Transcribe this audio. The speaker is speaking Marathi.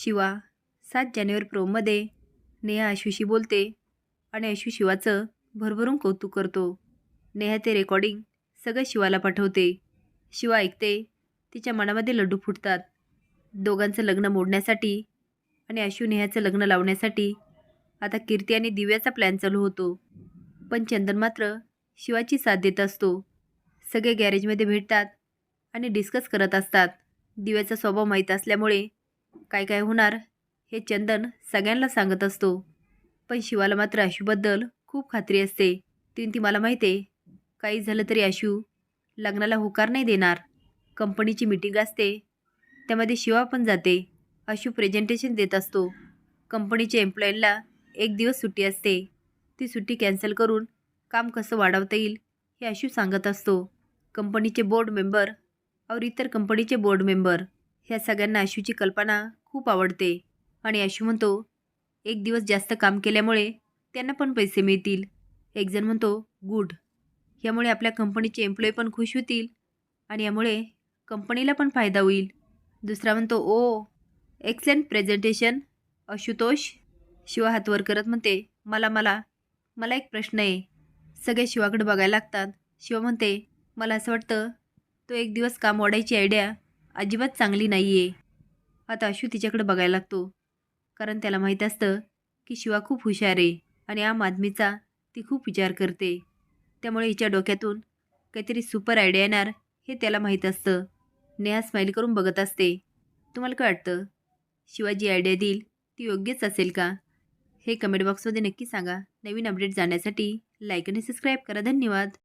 शिवा. सात जानेवारी प्रोमध्ये नेहा अश्विशी बोलते आणि अश्वी शिवाचं भरभरून कौतुक करतो. नेहा ते रेकॉर्डिंग सगळं शिवाला पाठवते. शिवा ऐकते तिच्या मनामध्ये लड्डू फुटतात. दोघांचं लग्न मोडण्यासाठी आणि अश्वी नेहाचं लग्न लावण्यासाठी आता कीर्ती आणि दिव्याचा प्लॅन चालू होतो. पण चंदन मात्र शिवाची साथ देत असतो. सगळे गॅरेजमध्ये भेटतात आणि डिस्कस करत असतात. दिव्याचा स्वभाव माहीत असल्यामुळे काय काय होणार हे चंदन सगळ्यांना सांगत असतो. पण शिवाला मात्र आशूबद्दल खूप खात्री असते. तीन ती मला माहिती आहे काही झालं तरी आशू लग्नाला होकार नाही देणार. कंपनीची मीटिंग असते. त्यामध्ये शिवा पण जाते. आशू प्रेझेंटेशन देत असतो. कंपनीच्या एम्प्लॉईला एक दिवस सुट्टी असते. ती सुट्टी कॅन्सल करून काम कसं वाढवता येईल हे आशू सांगत असतो. कंपनीचे बोर्ड मेंबर और इतर कंपनीचे बोर्ड मेंबर ह्या सगळ्यांना अशूची कल्पना खूप आवडते. आणि अशू म्हणतो एक दिवस जास्त काम केल्यामुळे त्यांना पण पैसे मिळतील. एक जण म्हणतो गुड. यामुळे आपल्या कंपनीचे एम्प्लॉई पण खुश होतील आणि यामुळे कंपनीला पण फायदा होईल. दुसरा म्हणतो ओ एक्सलेंट प्रेझेंटेशन. आशुतोष शिवा हातवर करत म्हणते मला मला मला एक प्रश्न आहे. सगळे शिवाकडे बघायला लागतात. शिवा म्हणते मला असं वाटतं तो एक दिवस काम वाढायची आयडिया अजिबात चांगली नाही आहे आता अशू तिच्याकडे बघायला लागतो. कारण त्याला माहीत असतं की शिवा खूप हुशार आहे आणि आम आदमीचा ती खूप विचार करते. त्यामुळे हिच्या डोक्यातून काहीतरी सुपर आयडिया येणार हे त्याला माहीत असतं. नेहा स्माईल करून बघत असते. तुम्हाला काय वाटतं? शिवाजी आयडिया देईल ती योग्यच असेल का? हे कमेंट बॉक्समध्ये नक्की सांगा. नवीन अपडेट जाण्यासाठी लाईक आणि सबस्क्राईब करा. धन्यवाद.